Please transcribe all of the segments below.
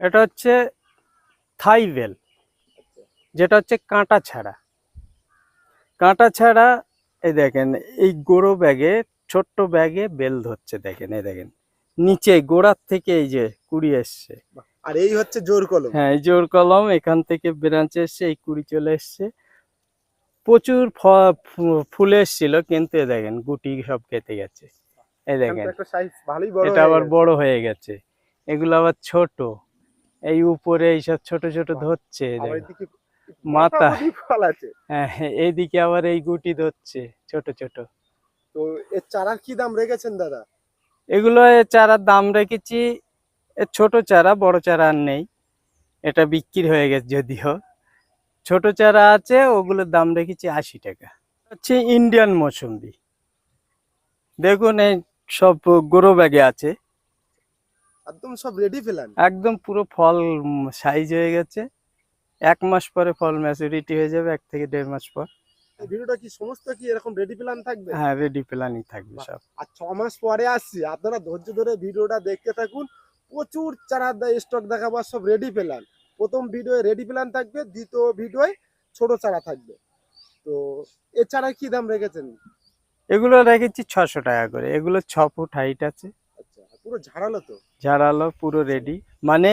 এটা হচ্ছে থাইবেল যেটা হচ্ছে কাঁটা ছাড়া। কাঁটা ছাড়া এই দেখেন এই গোড়ো ব্যাগে ছোট্ট ব্যাগে বেল ধরছে দেখেন এই দেখেন। নিচে গোড়ার থেকে এই যে কুড়ি এসছে। আর এই হচ্ছে জোর কলম। হ্যাঁ এই জোর কলম এখান থেকে ব্রাঞ্চ এসছে এই কুড়ি চলে এসছে। প্রচুর ফুল এসছিল কিন্তু এই দেখেন গুটি সব কেটে গেছে। এই দেখেন এটা আবার বড় হয়ে গেছে। এগুলো আবার ছোট। এই উপরে এইসব ছোট ছোট ধরছে মাথা। ফল আছে। হ্যাঁ হ্যাঁ, এইদিকে আবার এই গুটি ধরছে ছোট ছোট। তো এর চারার কি দাম রেখেছেন দাদা? এগুলো এ চারার দাম রেখেছি। এ ছোট চারা বড় চারা আর নেই। এটা বিক্রি হয়ে গেছে যদিও। ছোট চারা আছে ওগুলোর দাম রেখেছি আশি টাকা। হচ্ছে ইন্ডিয়ান মৌসুম্বি। দেখুন এই সব গোরো ব্যাগে আছে। একদম সব রেডি ফেলান। একদম পুরো ফল সাইজ হয়ে গেছে। এক মাস পরে ফল ম্যাচুরিটি হয়ে যাবে এক থেকে দেড় মাস পর। ভিডিওটা কি সমস্ত কি এরকম রেডি প্ল্যান থাকবে? হ্যাঁ রেডি থাকবে সব। আর ছ মাস পরে আসছি আপনারা ধৈর্য ধরে ভিডিওটা দেখতে থাকুন। প্রচুর চারা স্টক দেখাবো আর সব রেডি প্ল্যান প্রথম ভিডিওয়ে রেডি প্ল্যান থাকবে দ্বিতীয় ভিডিওয়ে ছোট চারা থাকবে। তো এ চারা কি দাম রেখেছেন? এগুলো রেখেছি ছশো টাকা করে। এগুলো ছ ফুট হাইট আছে। পুরো ঝাড়ালো তো? ঝাড়ালো পুরো রেডি মানে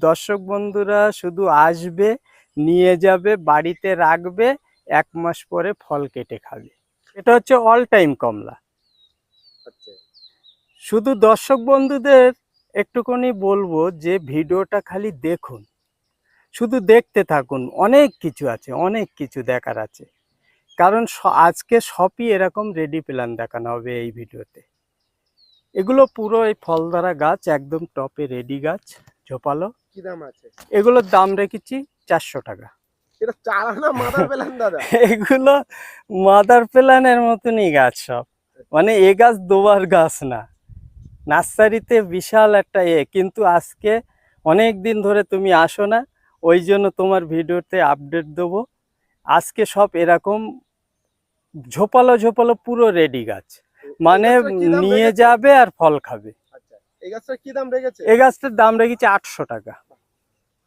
দর্শক বন্ধুরা শুধু আসবে নিয়ে যাবে বাড়িতে রাখবে এক মাস পরে ফল কেটে খাবে। এটা হচ্ছে অল টাইম কমলা। আচ্ছা। শুধু দর্শক বন্ধুদের একটুখানি বলব যে ভিডিওটা খালি দেখুন। শুধু দেখতে থাকুন অনেক কিছু আছে অনেক কিছু দেখার আছে। কারণ আজকে সবই এরকম রেডি প্ল্যান দেখানো হবে এই ভিডিওতে। এগুলো পুরো এই ফলধারা গাছ একদম টপে রেডি গাছ ঝোপালো। কি দাম আছে? এগুলোর দাম রেখেছি চারশো টাকা। এটা চারা না মাথা পেলাম দাদা? এগুলো মাদার প্ল্যানের মতনই গাছ সব। মানে এ গাছ দোবার গাছ না। নার্সারিতে বিশাল একটা এ কিন্তু আজকে অনেক দিন ধরে তুমি আসো না ওই জন্য তোমার ভিডিওতে আপডেট দেবো। আজকে সব এরকম ঝোপালো ঝোপালো পুরো রেডি গাছ। মানে নিয়ে যাবে আর ফল খাবে। আচ্ছা এই গাছটা কি দাম রেখেছে? এই গাছটার দাম রেখেছি আটশো টাকা।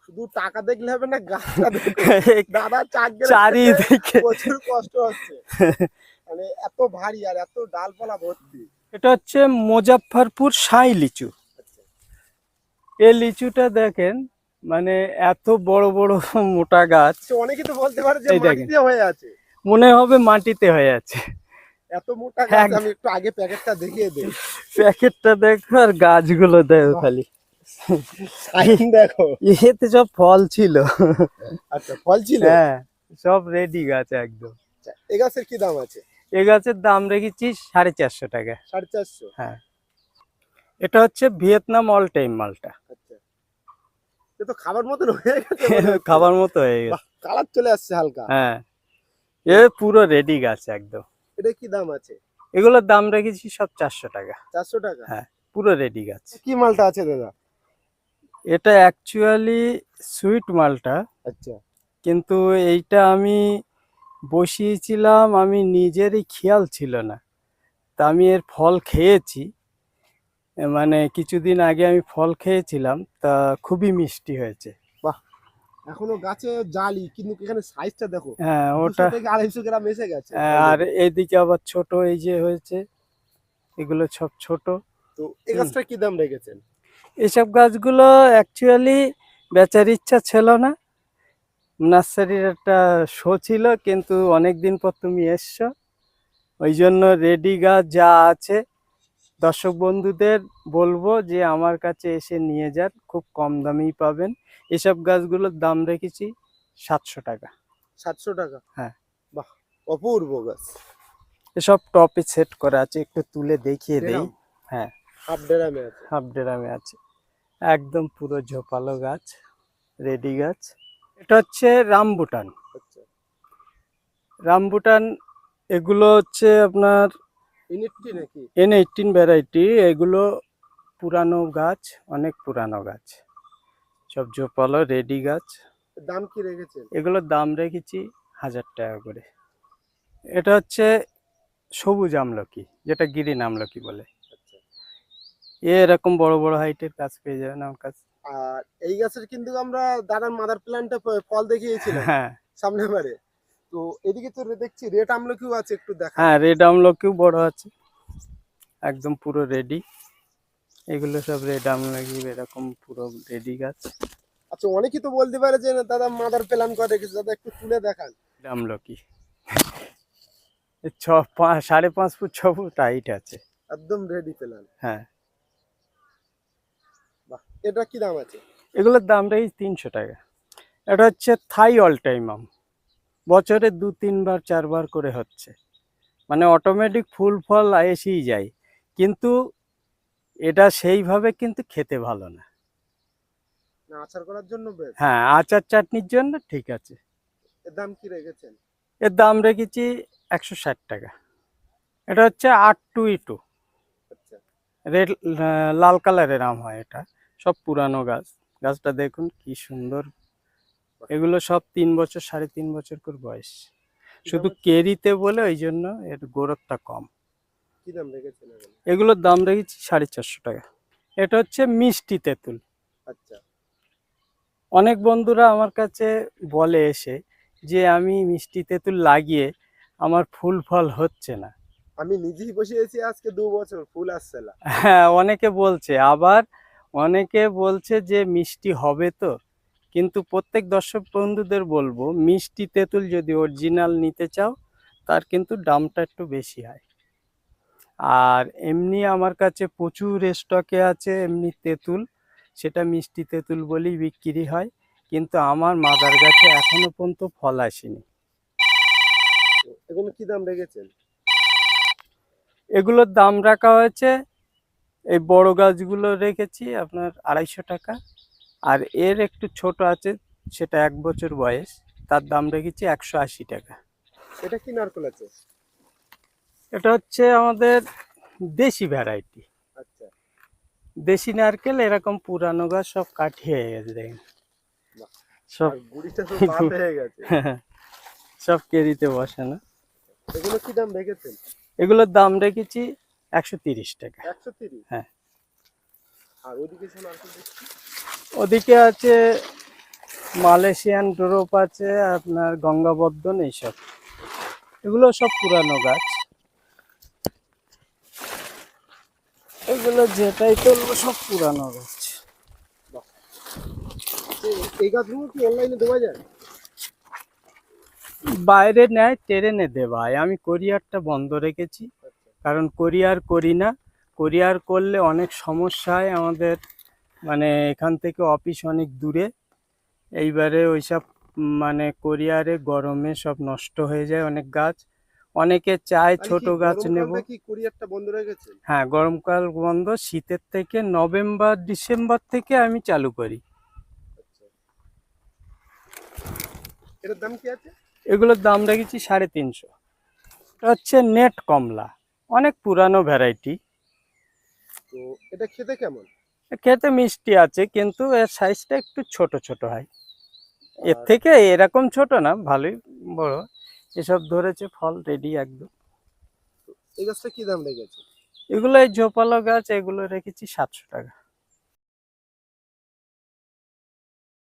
শুধু টাকা দেখলে হবে না গাছটা দাদা চাক গেলে চারিদিকে। প্রচুর কষ্ট হচ্ছে। মানে এত ভারী আর এত ডালপালা ভর্তি। এটা হচ্ছে মুজাফফরপুর সাই লিচু। আচ্ছা। এই লিচুটা দেখেন মানে এত বড় বড় মোটা গাছ। অনেকে তো বলতে পারে যে মাটিতে হয়ে আছে। মনে হবে মাটিতে হয়ে আছে। এত মোটা গাছ আমি একটু আগে প্যাকেটটা দেখিয়ে দিই। প্যাকেটটা দেখো আর গাছগুলো দেখো খালি। সাইন দেখো। এতে সব ফল ছিল। আচ্ছা ফল ছিল? হ্যাঁ সব রেডি গাছ একদম। আচ্ছা, এই গাছের কি দাম আছে? এ গাছের দাম রেখেছি সাড়ে চারশো টাকা। সাড়ে চারশো? হ্যাঁ। এটা হচ্ছে ভিয়েতনাম অল টাইম মালটা। আচ্ছা। এ তো খাবার মতন হয়ে গেছে খাবার মতো হয়ে গেছে। কালার চলে আসছে হালকা। হ্যাঁ। এ পুরো রেডি গাছ একদম। এটা কি দাম আছে? এগুলোর দাম রেখেছি সব চারশো টাকা। চারশো টাকা? হ্যাঁ। পুরো রেডি গাছ। কি মালটা আছে দাদা? এটা অ্যাকচুয়ালি সুইট মালটা আচ্ছা। কিন্তু এইটা আমি বসিয়েছিলাম আমি নিজেরই খেয়াল ছিল না। তা আমি এর ফল খেয়েছি মানে কিছুদিন আগে আমি ফল খেয়েছিলাম তা খুবই মিষ্টি হয়েছে। এখনও গাছে জালি কিন্তু এখানে সাইজটা দেখো। হ্যাঁ ওটা থেকে আড়াইশো গ্রাম এসে গেছে। হ্যাঁ, আর এইদিকে আবার ছোট এই যে হয়েছে এগুলো সব ছোট। তো এই গাছটা কি দাম রেখেছেন? এসব গাছগুলো অ্যাকচুয়ালি বেচার ইচ্ছা ছিল না। নার্সারির একটা শো ছিল কিন্তু অনেক দিন পর তুমি এসছো। ওই জন্য রেডি গাছ যা আছে দর্শক বন্ধুদের বলব যে আমার কাছে এসে নিয়ে যান খুব কম দামেই পাবেন। এসব গাছগুলোর দাম রেখেছি সাতশো টাকা। সাতশো টাকা? হ্যাঁ। বাহ অপূর্ব গাছ। এসব টপে সেট করা আছে একটু তুলে দেখিয়ে দেই। হ্যাঁ। হাফ ডেরামে আছে। হাফ ড্রামে আছে। একদম পুরো ঝোপালো গাছ রেডি গাছ। এটা হচ্ছে রামবুটান। আচ্ছা। রামবুটান এগুলো হচ্ছে আপনার এন এইটিন ভ্যারাইটি এগুলো পুরানো গাছ অনেক পুরানো গাছ। সব ঝোপালো রেডি গাছ। দাম কি রেখেছেন? এগুলোর দাম রেখেছি হাজার টাকা করে। এটা হচ্ছে সবুজ আমলকি যেটা গ্রিন আমলকি বলে। আচ্ছা। এ এরকম বড় বড় হাইটের গাছ পেয়ে যাবেন আমার কাছে। আর এই গাছের কিন্তু আমরা দাদার মাদার প্ল্যান্টে ফল দেখিয়েছিলাম। হ্যাঁ। সামনে বারে। তো এদিকে তো দেখছি রেট আমলকিও আছে একটু দেখা হ্যাঁ রেড আমলকিও বড় আছে। একদম পুরো রেডি এগুলো সব রেড আমলকি এরকম পুরো রেডি গাছ। আচ্ছা অনেকেই তো বলতে পারে যে না, দাদা মাদার প্ল্যান করে রেখেছে দাদা একটু তুলে দেখান। রেড আমলকি। ছ পাঁচ সাড়ে পাঁচ ফুট ছ ফুট হাইট আছে। একদম রেডি প্ল্যান। হ্যাঁ। বাহ এটা কি দাম আছে? এগুলোর দাম রেখেছি তিনশো টাকা। এটা হচ্ছে থাই অল টাইম আম। বছরে দু তিনবার চারবার করে হচ্ছে। মানে অটোমেটিক ফুল ফল এসেই যায়। কিন্তু এটা সেইভাবে কিন্তু খেতে ভালো না। আচার করার জন্য হ্যাঁ আচার চাটনির জন্য ঠিক আছে। এর দাম কি রেখেছেন? এর দাম রেখেছি একশো ষাট টাকা। এটা হচ্ছে আট টু ই টু। আচ্ছা। রেড লাল কালারের আম হয় এটা। সব পুরানো গাছ। গাছটা দেখুন কি সুন্দর। এগুলো সব তিন বছর সাড়ে তিন বছর করে বয়স। শুধু কেরিতে বলে ওই জন্য এর গোরতটা কম। এগুলোর দাম রেখেছি সাড়ে চারশো টাকা। এটা হচ্ছে মিষ্টি তেঁতুল। আচ্ছা। অনেক বন্ধুরা আমার কাছে বলে এসে যে আমি মিষ্টি তেঁতুল লাগিয়ে আমার ফুল ফল হচ্ছে না। আমি নিজেই বসিয়েছি আজকে দু বছর ফুল আসছে না। হ্যাঁ অনেকে বলছে। আবার অনেকে বলছে যে মিষ্টি হবে তো? কিন্তু প্রত্যেক দর্শক বন্ধুদের বলব মিষ্টি তেঁতুল যদি অরিজিনাল নিতে চাও তার কিন্তু দামটা একটু বেশি হয়। আর এমনি আমার কাছে প্রচুর স্টকে আছে এমনি তেঁতুল সেটা মিষ্টি তেঁতুল বলেই বিক্রি হয় কিন্তু আমার মাদার গাছে এখনও পর্যন্ত ফল আসেনি। এগুলো কি দাম রেখেছেন? এগুলোর দাম রাখা হয়েছে এই বড় গাছগুলো রেখেছি আপনার আড়াইশো টাকা। আর এর একটু ছোট আছে সেটা এক বছর বয়স তার দাম রেখেছি একশো আশি টাকা। এটা কি নারকল আছে? এটা হচ্ছে আমাদের দেশি ভ্যারাইটি আচ্ছা। দেশি নারকেল এরকম পুরানো গাছ সব কাঠিয়ে গেছে দেখেন। সব হয়ে গেছে। সব কেরিতে বসে না এগুলো কি দাম রেখেছেন? এগুলোর দাম রেখেছি একশো তিরিশ টাকা। একশো তিরিশ? হ্যাঁ। আর ওদিকে দেখছি। ওদিকে আছে মালয়েশিয়ান ড্রপ আছে আপনার গঙ্গাবর্ধন এইসব। এগুলো সব পুরানো গাছ। এগুলো যেটাই তুলবো সব পুরানো গাছ। এই গাছগুলো কি অনলাইনে দেওয়া যায়? বাইরে নেয় ট্রেনে দেওয়ায় আমি কোরিয়ারটা বন্ধ রেখেছি। আচ্ছা। কারণ কোরিয়ার করি না। কোরিয়ার করলে অনেক সমস্যা হয় আমাদের। মানে এখান থেকে অফিস অনেক দূরে। এইবারে ওইসব মানে কোরিয়ারে গরমে সব নষ্ট হয়ে যায় অনেক গাছ। অনেকে চায় ছোট গাছ নেব। হ্যাঁ গরমকাল বন্ধ। শীতের থেকে নভেম্বর ডিসেম্বর থেকে আমি চালু করি। আচ্ছা। এগুলোর দাম রেখেছি সাড়ে তিনশো। এটা হচ্ছে নেট কমলা। অনেক পুরানো ভ্যারাইটি তো এটা খেতে কেমন? খেতে মিষ্টি আছে কিন্তু এর সাইজটা একটু ছোট ছোট হয়। এর থেকে এরকম ছোট না ভালোই বড়। এসব ধরেছে ফল রেডি একদম। এই গাছটা কি দাম রেখেছে? এগুলো এই ঝোপালো গাছ এগুলো রেখেছি সাতশো টাকা।